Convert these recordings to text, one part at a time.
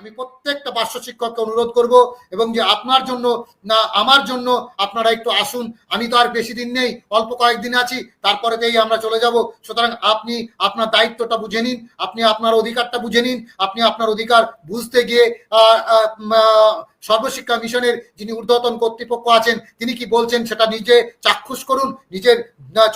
আমি প্রত্যেকটা পার্শ্ব শিক্ষককে অনুরোধ করব এবং যে আপনার জন্য না আমার জন্য আপনারা একটু আসুন। আমি তো আর বেশি দিন নেই, অল্প কয়েকদিন আছি তারপরে তারপরেতেই আমরা চলে যাব। সুতরাং আপনি আপনার দায়িত্বটা বুঝে নিন, আপনি আপনার অধিকারটা বুঝে নিন, আপনি আপনার অধিকার বুঝতে গিয়ে সর্বশিক্ষা মিশনের যিনি ঊর্ধ্বতন কর্তৃপক্ষ আছেন, তিনি কি বলছেন সেটা নিজে চাক্ষুষ করুন, নিজের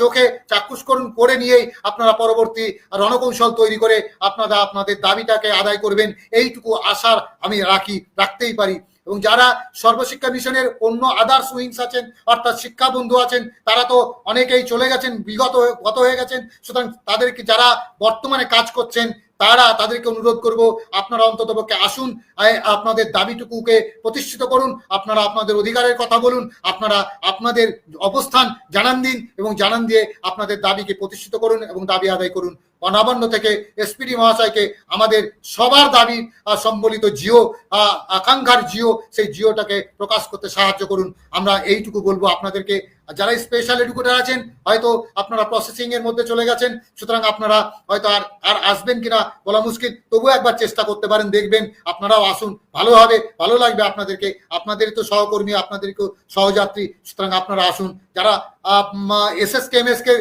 চোখে চাক্ষুষ করুন, করে নিয়েই আপনারা পরবর্তী রণকৌশল তৈরি করে আপনারা আপনাদের দাবিটাকে আদায় করবেন। এইটুকু আশার আমি রাখি, রাখতেই পারি। এবং যারা সর্বশিক্ষা মিশনের অন্য আদার্স উইংস আছেন, অর্থাৎ শিক্ষা বন্ধু আছেন, তারা তো অনেকেই চলে গেছেন, বিগত, গত হয়ে গেছেন, সুতরাং তাদেরকে যারা বর্তমানে কাজ করছেন তারা তাদেরকে অনুরোধ করব, আপনারা অন্ততপক্ষে আসুন আপনাদের দাবিটুকুকে প্রতিষ্ঠিত করুন, আপনারা আপনাদের অধিকারের কথা বলুন, আপনারা আপনাদের অবস্থান জানান দিন এবং জানান দিয়ে আপনাদের দাবিকে প্রতিষ্ঠিত করুন এবং দাবি আদায় করুন। অনাবান্য থেকে এসপিডি মহাশয়কে আমাদের সবার দাবি সম্বলিত জিও আকাঙ্ক্ষার জিও, সেই জিওটাকে প্রকাশ করতে সাহায্য করুন। আমরা এইটুকু বলব আপনাদেরকে। আর যারা স্পেশাল এডুকেটার আছেন, হয়তো আপনারা প্রসেসিং এর মধ্যে চলে গেছেন, সুতরাং আপনারা হয়তো আর আর আসবেন কিনা বলা মুশকিল। তবুও একবার চেষ্টা করতে পারেন, দেখবেন আপনারাও আসুন। ভালো হবে, ভালো লাগবে আপনাদেরকে। আপনাদের তো সহকর্মী, আপনাদেরকেও সহযাত্রী, সুতরাং আপনারা আসুন। যারা S S K M S K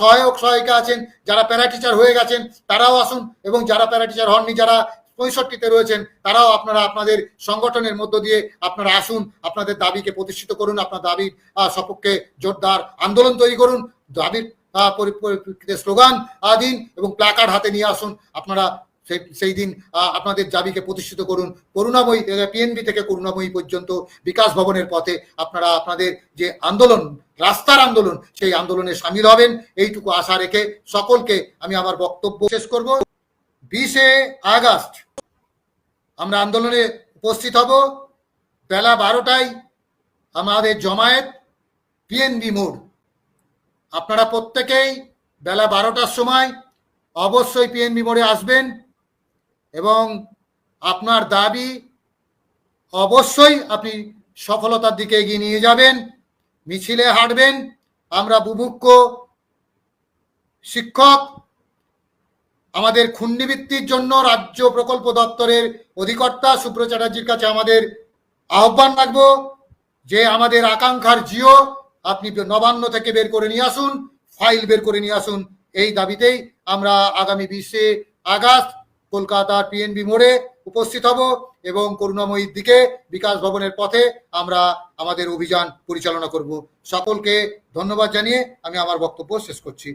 সহায়ক, সহায়িকা আছেন, যারা প্যারা টিচার হয়ে গেছেন, তারাও আসুন। এবং যারা প্যারা টিচার হননি, যারা পঁয়ষট্টিতে রয়েছেন, তারাও আপনারা আপনাদের সংগঠনের মধ্য দিয়ে আপনারা আসুন, আপনাদের দাবিকে প্রতিষ্ঠিত করুন, আপনার দাবির সপক্ষে জোরদার আন্দোলন তৈরি করুন, দাবির পরিপ্রেক্ষিতে স্লোগান দিন এবং প্ল্যাকার্ড হাতে নিয়ে আসুন, আপনারা সেই দিন আপনাদের দাবিকে প্রতিষ্ঠিত করুন। করুণাময়ী পিএনবি থেকে করুণাময়ী পর্যন্ত বিকাশ ভবনের পথে আপনারা আপনাদের যে আন্দোলন, রাস্তার আন্দোলন, সেই আন্দোলনে সামিল হবেন। এইটুকু আশা রেখে সকলকে আমি আমার বক্তব্য শেষ করব। বিশে আগস্ট আমরা আন্দোলনে উপস্থিত হব। বেলা বারোটায় আমাদের জমায়েত পিএনবি মোড়। আপনারা প্রত্যেকেই বেলা বারোটার সময় অবশ্যই পিএনবি মোড়ে আসবেন এবং আপনার দাবি অবশ্যই আপনি সফলতার দিকে এগিয়ে নিয়ে যাবেন, মিছিলে হাঁটবেন। আমরা বুভুক্ষ শিক্ষক আমাদের খুন্ডিবৃত্তির জন্য রাজ্য প্রকল্প দপ্তরের অধিকর্তা সুব্র চ্যাটার্জির কাছে আমাদের আহ্বান রাখব যে আমাদের আকাঙ্ক্ষার জিও, আপনি নবান্ন থেকে বের করে নিয়ে আসুন, ফাইল বের করে নিয়ে আসুন। এই দাবিতেই আমরা আগামী বিশে আগস্ট কলকাতার পিএনবি মোড়ে উপস্থিত হব এবং করুণাময়ীর দিকে বিকাশ ভবনের পথে আমরা আমাদের অভিযান পরিচালনা করব। সকলকে ধন্যবাদ জানিয়ে আমি আমার বক্তব্য শেষ করছি।